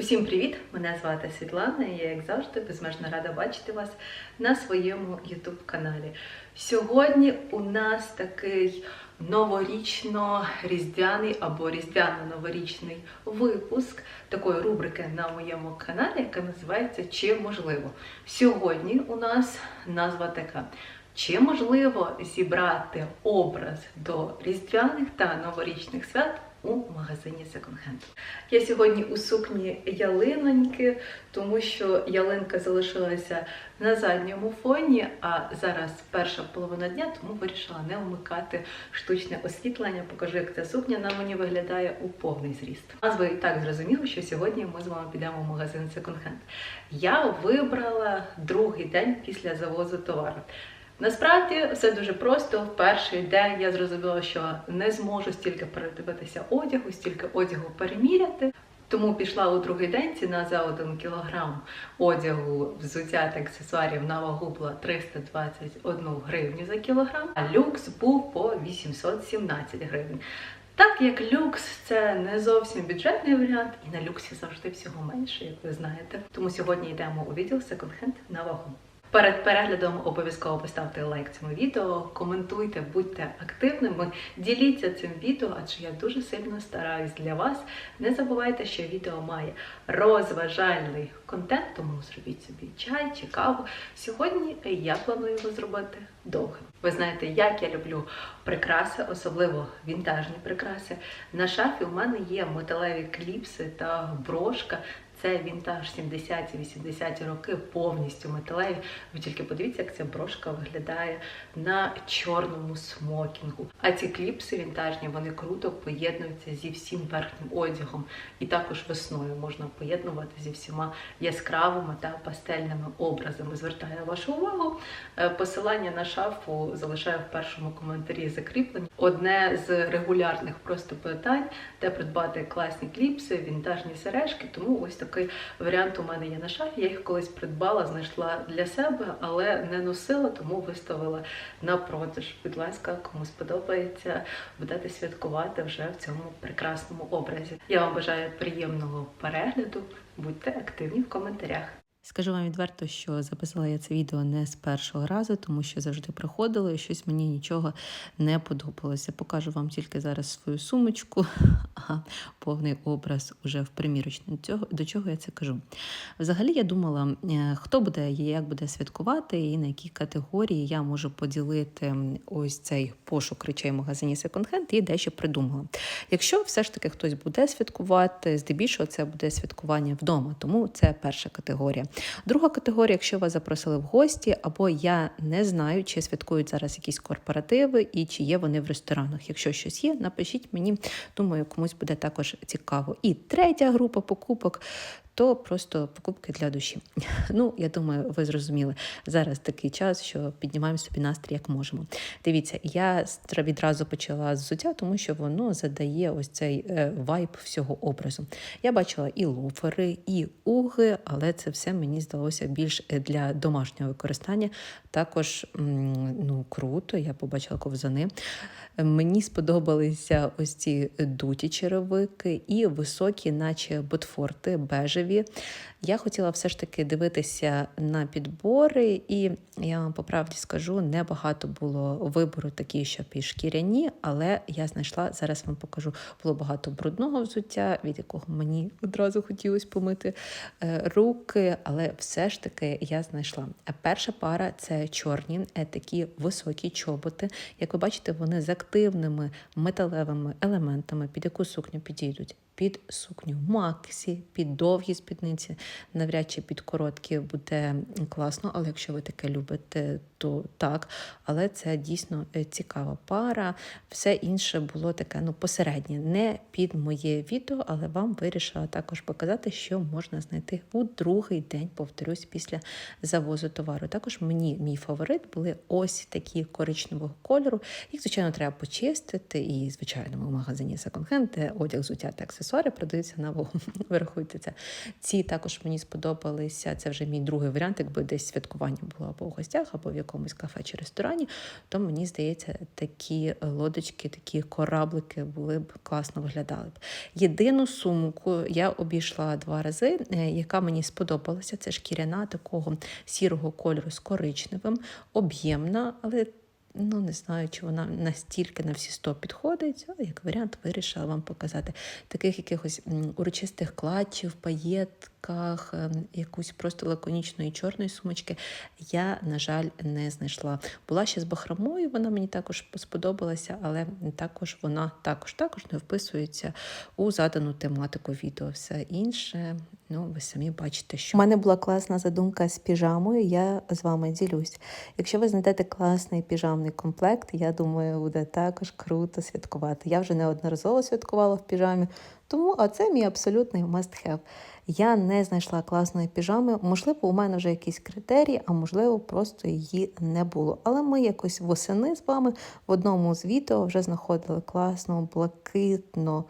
Усім привіт! Мене звати Світлана, і я, як завжди, безмежно рада бачити вас на своєму YouTube каналі. Сьогодні у нас такий новорічно-різдвяний або різдвяно-новорічний випуск такої рубрики на моєму каналі, яка називається Чи можливо? Сьогодні у нас назва така. Чи можливо зібрати образ до різдвяних та новорічних свят у магазині Hand? Я сьогодні у сукні ялиноньки, тому що ялинка залишилася на задньому фоні, а зараз перша половина дня, тому вирішила не вмикати штучне освітлення. Покажу, як ця сукня на мені виглядає у повний зріст. І так зрозуміло, що сьогодні ми з вами підемо в магазин Hand. Я вибрала другий день після завозу товару. Насправді все дуже просто. В перший день я зрозуміла, що не зможу стільки передивитися одягу, стільки одягу переміряти. Тому пішла у другий день ціна за 1 кілограм одягу, взуття та аксесуарів на вагу була 321 гривню за кілограм, а люкс був по 817 гривень. Так як люкс це не зовсім бюджетний варіант, і на люксі завжди всього менше, як ви знаєте. Тому сьогодні йдемо у відділ секонд-хенд на вагу. Перед переглядом обов'язково поставте лайк цьому відео, коментуйте, будьте активними, діліться цим відео, адже я дуже сильно стараюсь для вас. Не забувайте, що відео має розважальний контент, тому зробіть собі чай чи каву. Сьогодні я планую його зробити довгим. Ви знаєте, як я люблю прикраси, особливо вінтажні прикраси. На шафі у мене є металеві кліпси та брошка. Це вінтаж 70-80 роки, повністю металеві. Ви тільки подивіться, як ця брошка виглядає на чорному смокінгу. А ці кліпси вінтажні вони круто поєднуються зі всім верхнім одягом. І також весною можна поєднувати зі всіма яскравими та пастельними образами. Звертаю вашу увагу. Е, Посилання на шафу залишаю в першому коментарі закріплення. Одне з регулярних просто питань, де придбати класні кліпси, вінтажні сережки. Тому ось такий варіант у мене є на шафі. Я їх колись придбала, знайшла для себе, але не носила, тому виставила на продаж. Будь ласка, кому сподобається, будете святкувати вже в цьому прекрасному образі. Я вам бажаю приємного перегляду. Будьте активні в коментарях. Скажу вам відверто, що записала я це відео не з першого разу, тому що завжди приходила і щось мені нічого не подобалося. Покажу вам тільки зараз свою сумочку, ага, повний образ уже в примірочні. До чого я це кажу? Взагалі я думала, е, хто буде і як буде святкувати, і на які категорії я можу поділити ось цей пошук речей в магазині Hand і дещо придумала. Якщо все ж таки хтось буде святкувати, здебільшого це буде святкування вдома, тому це перша категорія. Друга категорія, якщо вас запросили в гості, або я не знаю, чи святкують зараз якісь корпоративи і чи є вони в ресторанах. Якщо щось є, напишіть мені, думаю, комусь буде також цікаво. І третя група покупок. То просто покупки для душі. Ну, я думаю, ви зрозуміли. Зараз такий час, що піднімаємо собі настрій, як можемо. Дивіться, я відразу почала з взуття, тому що воно задає ось цей е, вайб всього образу. Я бачила і лофери, і уги, але це все мені здалося більш е, для домашнього використання. Також ну, круто, я побачила ковзани. Мені сподобалися ось ці дуті черевики і високі, наче ботфорти, бежеві собі. Я хотіла все ж таки дивитися на підбори, і я вам по правді скажу, небагато було вибору такі, щоб і шкіряні, але я знайшла, зараз вам покажу, було багато брудного взуття, від якого мені одразу хотілося помити е, руки, але все ж таки я знайшла. А перша пара це чорні, е, такі високі чоботи. Як ви бачите, вони з активними металевими елементами, під яку сукню підійдуть. Під сукню Максі, під довгі спідниці, навряд чи під короткі буде класно, але якщо ви таке любите, то так. Але це дійсно е, цікава пара. Все інше було таке ну, посереднє, не під моє відео, але вам вирішила також показати, що можна знайти у другий день, повторюсь, після завозу товару. Також мені мій фаворит були ось такі коричневого кольору. Їх, звичайно, треба почистити. І, звичайно, в магазині Hand, де одяг взуття та аксесуари продаються на вагу. Ви рахуйте це. Ці також мені сподобалися. Це вже мій другий варіант, якби десь святкування було або в гостях, або в якомусь кафе чи ресторані. То мені здається, такі лодочки, такі кораблики були б класно виглядали б. Єдину сумку я обійшла два рази, е, яка мені сподобалася. Це шкіряна такого сірого кольору з коричневим, об'ємна, але ну не знаю, чи вона настільки на всі 100 підходить. Але як варіант вирішила вам показати таких якихось урочистих клатчів, паєтках, ем, якусь просто лаконічної чорної сумочки. Я, на жаль, не знайшла. Була ще з бахромою, вона мені також сподобалася, але також вона також також не вписується у задану тематику відео. Все інше, ну ви самі бачите, що у мене була класна задумка з піжамою. Я з вами ділюсь. Якщо ви знайдете класний піжамний комплект, я думаю, буде також круто святкувати. Я вже неодноразово святкувала в піжамі, тому а це мій абсолютний must-have. Я не знайшла класної піжами. Можливо, у мене вже якісь критерії, а можливо, просто її не було. Але ми якось восени з вами в одному з відео вже знаходили класну блакитно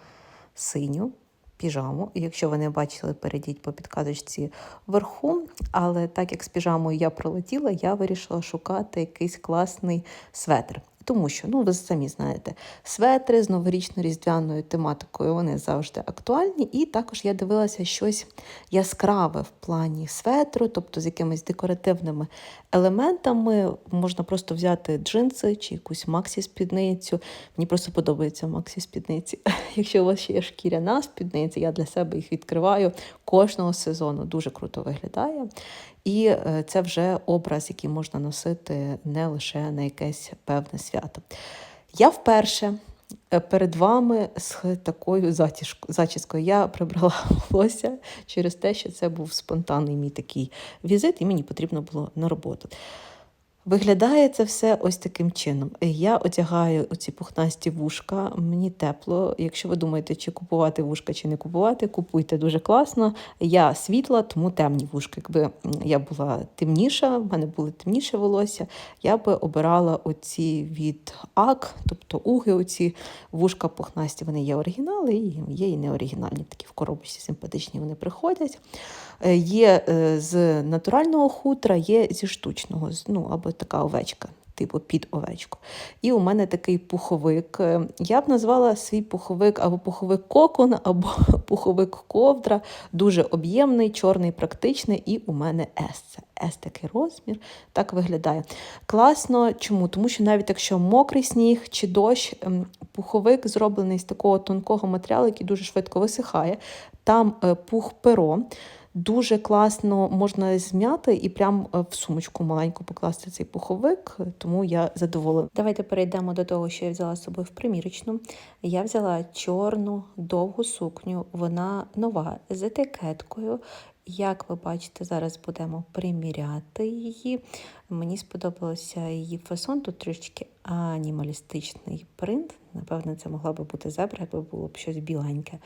синю піжаму. Якщо ви не бачили, перейдіть по підказочці вверху. Але так як з піжамою я пролетіла, я вирішила шукати якийсь класний светр. Тому що, ну ви самі знаєте, светри з новорічно-різдвяною тематикою вони завжди актуальні. І також я дивилася щось яскраве в плані светру, тобто з якимись декоративними елементами. Можна просто взяти джинси чи якусь максі-спідницю. Мені просто подобаються максі-спідниці. Якщо у вас ще є шкіряна спідниця, я для себе їх відкриваю кожного сезону. Дуже круто виглядає. І е, це вже образ, який можна носити не лише на якесь певне свято. Я вперше е, перед вами з такою зачіскою. Я прибрала волосся через те, що це був спонтанний мій такий візит, і мені потрібно було на роботу. Виглядає це все ось таким чином. Я одягаю оці пухнасті вушка, мені тепло. Якщо ви думаєте, чи купувати вушка, чи не купувати, купуйте дуже класно. Я світла, тому темні вушка. Якби я була темніша, в мене було темніше волосся, я би обирала оці від АК, тобто уги, оці вушка пухнасті. Вони є оригінали, і є і неоригінальні. Такі в коробочці симпатичні вони приходять. Е, Є е, з натурального хутра, є зі штучного, ну або така овечка, типу під овечку. І у мене такий пуховик. Е, Я б назвала свій пуховик або пуховик кокон, або пуховик ковдра. Дуже об'ємний, чорний, практичний, і у мене S. Це S такий розмір, так виглядає. Класно. Чому? Тому що навіть якщо мокрий сніг чи дощ, ем, пуховик зроблений з такого тонкого матеріалу, який дуже швидко висихає. Там е, пух перо. Дуже класно можна зм'яти і прям е, в сумочку маленьку покласти цей пуховик, тому я задоволена. Давайте перейдемо до того, що я взяла з собою в примірочну. Я взяла чорну довгу сукню, вона нова з етикеткою. Як ви бачите, зараз будемо приміряти її. Мені сподобався її фасон, тут трішки анімалістичний принт. Напевно, це могла би бути зебра, якби було б щось біленьке.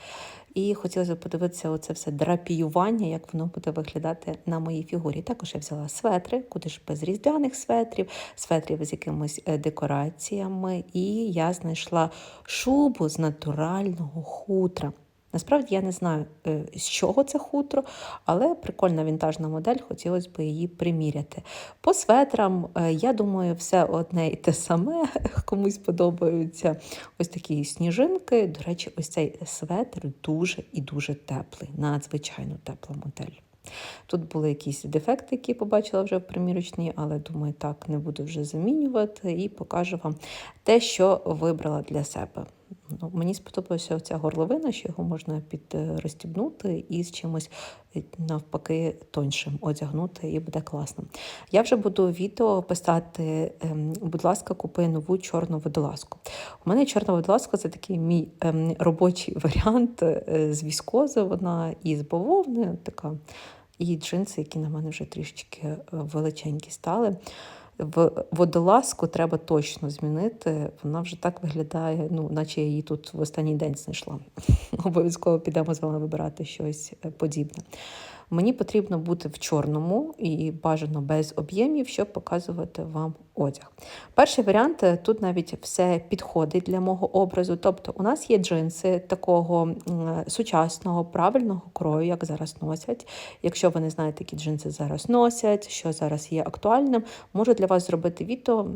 І хотілося б подивитися оце все драпіювання, як воно буде виглядати на моїй фігурі. Також я взяла светри, куди ж без різдвяних светрів, светрів з якимись е, декораціями. І я знайшла шубу з натурального хутра. Насправді я не знаю, е, з чого це хутро, але прикольна вінтажна модель, хотілося б її приміряти. По светрам, е, я думаю, все одне і те саме. Комусь подобаються ось такі сніжинки. До речі, ось цей светр дуже і дуже теплий, надзвичайно тепла модель. Тут були якісь дефекти, які побачила вже в примірочній, але думаю, так не буду вже замінювати і покажу вам те, що вибрала для себе. Ну, мені сподобалася оця горловина, що його можна підрозтібнути і з чимось е, навпаки тоншим одягнути, і буде класно. Я вже буду відео писати, ем, будь ласка, купи нову чорну водолазку. У мене чорна водолазка це такий мій ем, робочий варіант е, з віскози, вона і з бавовни, така, і джинси, які на мене вже трішечки е, величенькі стали. В водолазку треба точно змінити. Вона вже так виглядає, ну, наче я її тут в останній день знайшла. Обов'язково підемо з вами вибирати щось е, подібне. Мені потрібно бути в чорному і бажано без об'ємів, щоб показувати вам одяг. Перший варіант е, тут навіть все підходить для мого образу. Тобто, у нас є джинси такого сучасного, правильного крою, як зараз носять. Якщо ви не знаєте, які джинси зараз носять, що зараз є актуальним, можу для вас зробити відео.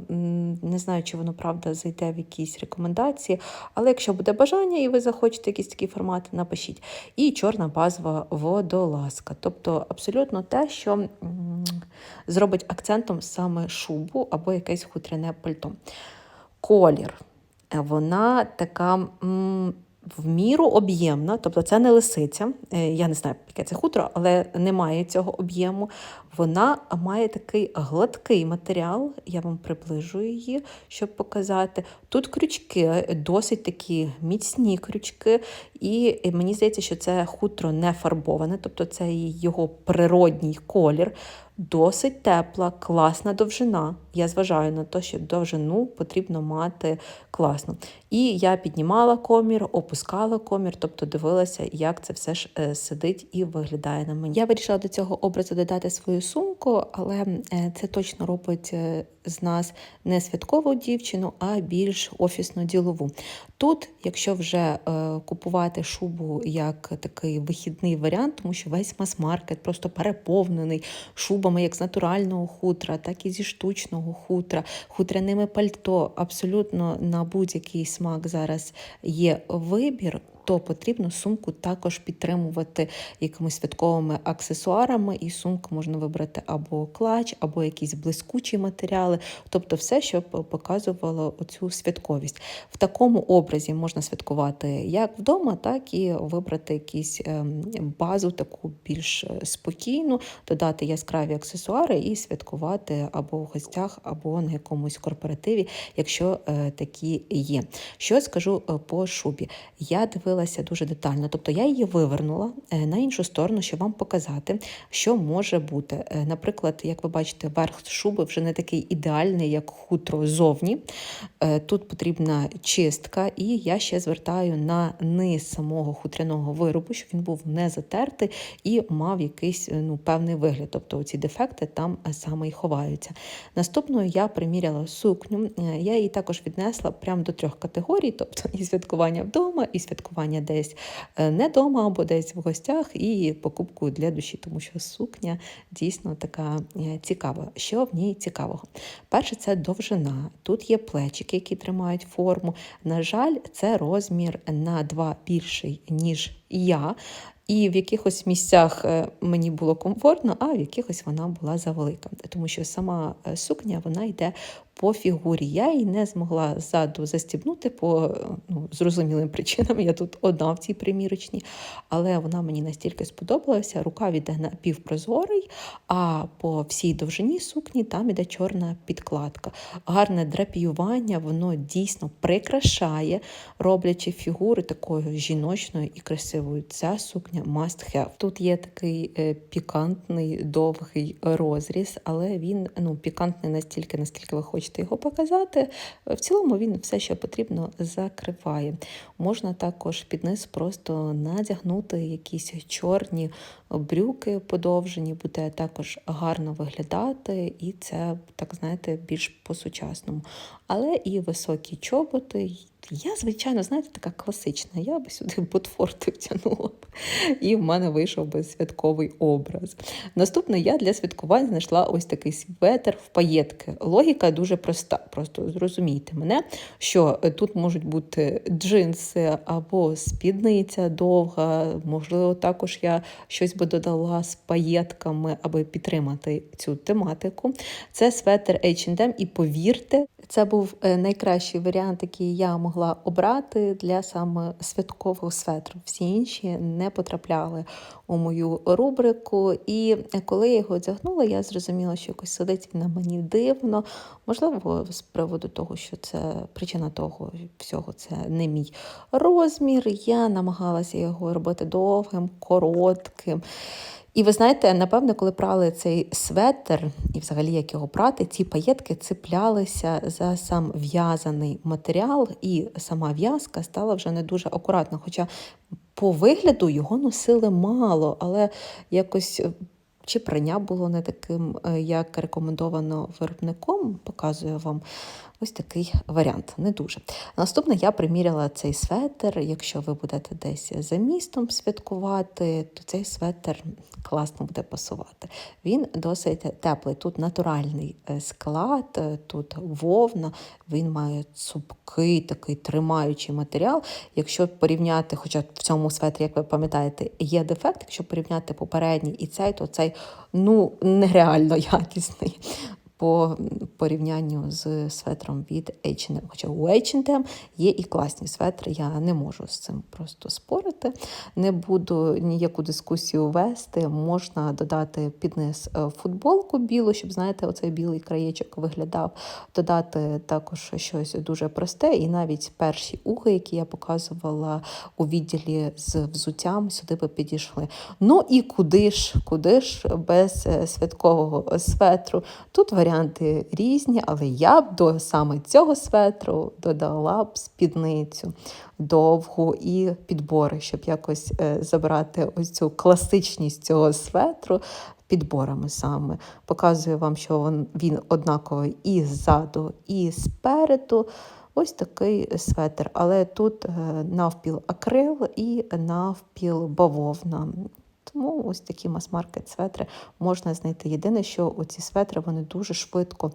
Не знаю, чи воно правда зайде в якісь рекомендації, але якщо буде бажання і ви захочете якісь такі формати, напишіть. І чорна базова водолазка. Тобто абсолютно те, що зробить акцентом саме шубу або якесь хутряне пальто. Колір. Е, Вона така. м, В міру об'ємна, тобто це не лисиця. Е, Я не знаю, яке це хутро, але немає цього об'єму. Вона має такий гладкий матеріал. Я вам приближу її, щоб показати. Тут крючки, досить такі міцні крючки, і мені здається, що це хутро не фарбоване, тобто це його природній колір. Досить тепла, класна довжина. Я зважаю на те, що довжину потрібно мати класно. І я піднімала комір, опускала комір, тобто дивилася, як це все ж е, сидить і виглядає на мені. Я вирішила до цього образу додати свою сумку, але е, це точно робить е, з нас не святкову дівчину, а більш офісно ділову. Тут, якщо вже е, купувати шубу як такий вихідний варіант, тому що весь мас-маркет просто переповнений шубами як з натурального хутра, так і зі штучного хутра, хутряними пальто. Абсолютно на будь-який смак зараз є вибір. То потрібно сумку також підтримувати якимись святковими аксесуарами, і сумку можна вибрати або клач, або якісь блискучі матеріали, тобто все, що показувало оцю святковість. В такому образі можна святкувати як вдома, так і вибрати якусь ем, базу, таку більш е, спокійну, додати яскраві аксесуари і святкувати або в гостях, або на якомусь корпоративі, якщо е, такі є. Що скажу е, по шубі? Я дивилася дуже детально, тобто я її вивернула е, на іншу сторону, щоб вам показати, що може бути. Е, Наприклад, як ви бачите, верх шуби вже не такий ідеальний, як хутро зовні. Е, Тут потрібна чистка, і я ще звертаю на низ самого хутряного виробу, щоб він був не затертий і мав якийсь ну, певний вигляд. Тобто ці дефекти там саме і ховаються. Наступною я приміряла сукню. Я її також віднесла прямо до трьох категорій: тобто і святкування вдома, і святкування десь е, не вдома або десь в гостях, і покупку для душі, тому що сукня дійсно така е, цікава. Що в ній цікавого? Перше, це довжина. Тут є плечики, які тримають форму. На жаль, це розмір на два більший, ніж я. І в якихось місцях е, мені було комфортно, а в якихось вона була завелика. Тому що сама сукня вона йде по фігурі. Я її не змогла ззаду застібнути по ну, зрозумілим причинам. Я тут одна в цій примірочній, але вона мені настільки сподобалася. Рукав іде напівпрозорий, а по всій довжині сукні там іде чорна підкладка. Гарне драпіювання, воно дійсно прикрашає, роблячи фігуру такою жіночною і красивою. Ця сукня must have. Тут є такий е, пікантний довгий розріз, але він ну, пікантний настільки, наскільки ви хочете його показати. В цілому він все, що потрібно, закриває. Можна також під низ просто надягнути якісь чорні брюки подовжені, буде також гарно виглядати, і це, так знаєте, більш по-сучасному. Але і високі чоботи. Я, звичайно, знаєте, така класична. Я би сюди ботфорти втягнула б, і в мене вийшов би святковий образ. Наступне я для святкувань знайшла ось такий светр в паєтки. Логіка дуже проста. Просто зрозумійте мене, що тут можуть бути джинси або спідниця довга. Можливо, також я щось би додала з паєтками, аби підтримати цю тематику. Це светр H&M, і повірте, це був е, найкращий варіант, який я могла обрати для саме святкового светру. Всі інші не потрапляли у мою рубрику. І коли я його одягнула, я зрозуміла, що якось сидить на мені дивно. Можливо, з приводу того, що це причина того всього, це не мій розмір. Я намагалася його робити довгим, коротким. І ви знаєте, напевно, коли прали цей светр, і взагалі як його прати, ці паєтки цеплялися за сам в'язаний матеріал, і сама в'язка стала вже не дуже акуратна. Хоча по вигляду його носили мало, але якось. е, Чи прання було не таким, е, як рекомендовано виробником, показую вам ось такий варіант. Не дуже. Наступне я приміряла цей светр. Якщо ви будете десь за містом святкувати, то цей светр класно буде пасувати. Він досить теплий. Тут натуральний е, склад, е, тут вовна, він має цупкий такий тримаючий матеріал. Якщо порівняти, хоча в цьому светрі, як ви пам'ятаєте, є дефект, якщо порівняти попередній і цей, то цей ну нереально якісний. По порівнянню з светром від H&M. Хоча у H&M є і класні светри, я не можу з цим просто спорити. Не буду ніяку дискусію вести. Можна додати під низ е, футболку білу, щоб, знаєте, оцей білий краєчок виглядав. Додати також щось дуже просте, і навіть перші уги, які я показувала у відділі з взуттям, сюди би підійшли. Ну і куди ж, куди ж без е, святкового светру? Тут варіанти різні, але я б до саме цього светру додала б спідницю довгу і підбори, щоб якось е, забрати ось цю класичність цього светру. Підборами саме показую вам, що він, однаковий і ззаду, і спереду. Ось такий светр, але тут е, навпіл акрил і навпіл бавовна. Тому ось такі мас-маркет светри можна знайти. Єдине, що оці светри вони дуже швидко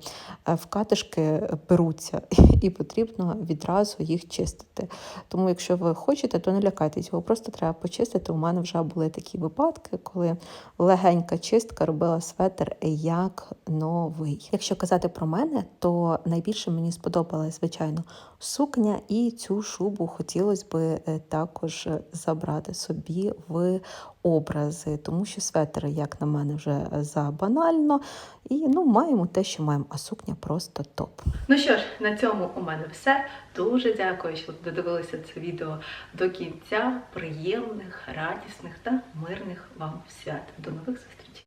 е, в катишки беруться, і потрібно відразу їх чистити. Тому, якщо ви хочете, то не лякайтесь, його просто треба почистити. У мене вже були такі випадки, коли легенька чистка робила светр як новий. Якщо казати про мене, то найбільше мені сподобалась, звичайно, сукня, і цю шубу хотілося би е, також забрати собі в образи, тому що светри, як на мене, вже забанально. І ну, маємо те, що маємо, а сукня просто топ. Ну що ж, на цьому у мене все. Дуже дякую, що додивилися це відео до кінця. Приємних, радісних та мирних вам свят. До нових зустрічей!